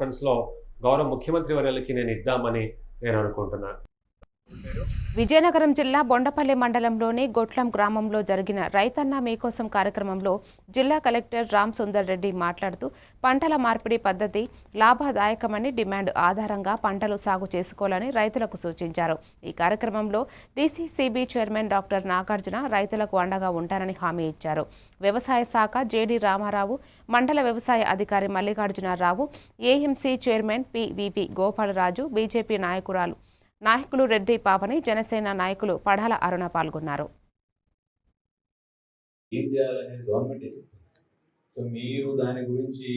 లో గౌరవ ముఖ్యమంత్రి వర్యాలకి నేను ఇద్దామని నేను అనుకుంటున్నాను. విజయనగరం జిల్లా బొండపల్లి మండలంలోని గొట్లం గ్రామంలో జరిగిన రైతన్న మీకోసం కార్యక్రమంలో జిల్లా కలెక్టర్ రామ్ సుందర్ రెడ్డి మాట్లాడుతూ పంటల మార్పిడి పద్ధతి లాభదాయకమని డిమాండ్ ఆధారంగా పంటలు సాగు చేసుకోవాలని రైతులకు సూచించారు. ఈ కార్యక్రమంలో డీసీసీబీ చైర్మన్ డాక్టర్ నాగార్జున రైతులకు అండగా ఉంటానని హామీ ఇచ్చారు. వ్యవసాయ శాఖ జేడి రామారావు మండల వ్యవసాయ అధికారి Mallikarjunarao AMC chairman PVP Gopalaraju BJP నాయకురాలు నాయకులు రెడ్డి పాపని జనసేన నాయకులు పడాల అరుణ పాల్గొన్నారు. ఏం చేయాలనేది గవర్నమెంట్ సో మీరు దాని గురించి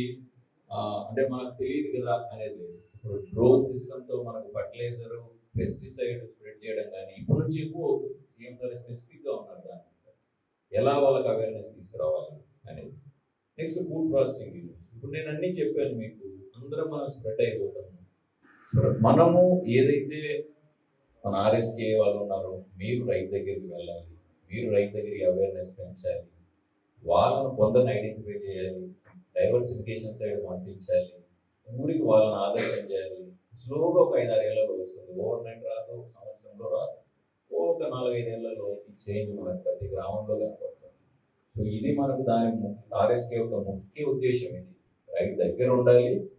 అంటే మనకు తెలియదు కదా అనేది ఇప్పుడు డ్రోన్ సిస్టమ్తో మనకు ఫర్టిలైజర్ పెస్టిసైడ్ స్ప్రెడ్ చేయడం కానీ ఇప్పటి నుంచి ఎక్కువ అవుతుంది. సీఎం గారు స్పెసిఫిక్గా ఉన్నారు దాని ఎలా వాళ్ళకి అవేర్నెస్ తీసుకురావాలి అనేది. నెక్స్ట్ ఫుడ్ ప్రాసెసింగ్ యూనిట్స్ ఇప్పుడు నేను అన్నీ చెప్పాను మీకు. అందరం మనం స్ప్రెడ్ అయిపోతాము. సో మనము ఏదైతే మన ఆర్ఎస్కే వాళ్ళు ఉన్నారు. మీరు రైతు దగ్గరికి వెళ్ళాలి. మీరు రైతు దగ్గరికి అవేర్నెస్ పెంచాలి. వాళ్ళను కొందరిని ఐడెంటిఫై చేయాలి. డైవర్సిఫికేషన్ సైడ్ పంపించాలి. ఊరికి వాళ్ళని ఆదర్శం చేయాలి. స్లోగా ఒక ఐదు ఆరు ఏళ్ళలో వస్తుంది. ఓవర్ నైట్ రాదు ఒక సంవత్సరంలో రాదు. ఒక నాలుగైదేళ్ళలో ఈ చేంజ్ మనకు ప్రతి గ్రామంలో కనపడుతుంది. సో ఇది మనకు దాని ఆర్ఎస్కే యొక్క ముఖ్య ఉద్దేశం ఇది. రైతు దగ్గర ఉండాలి.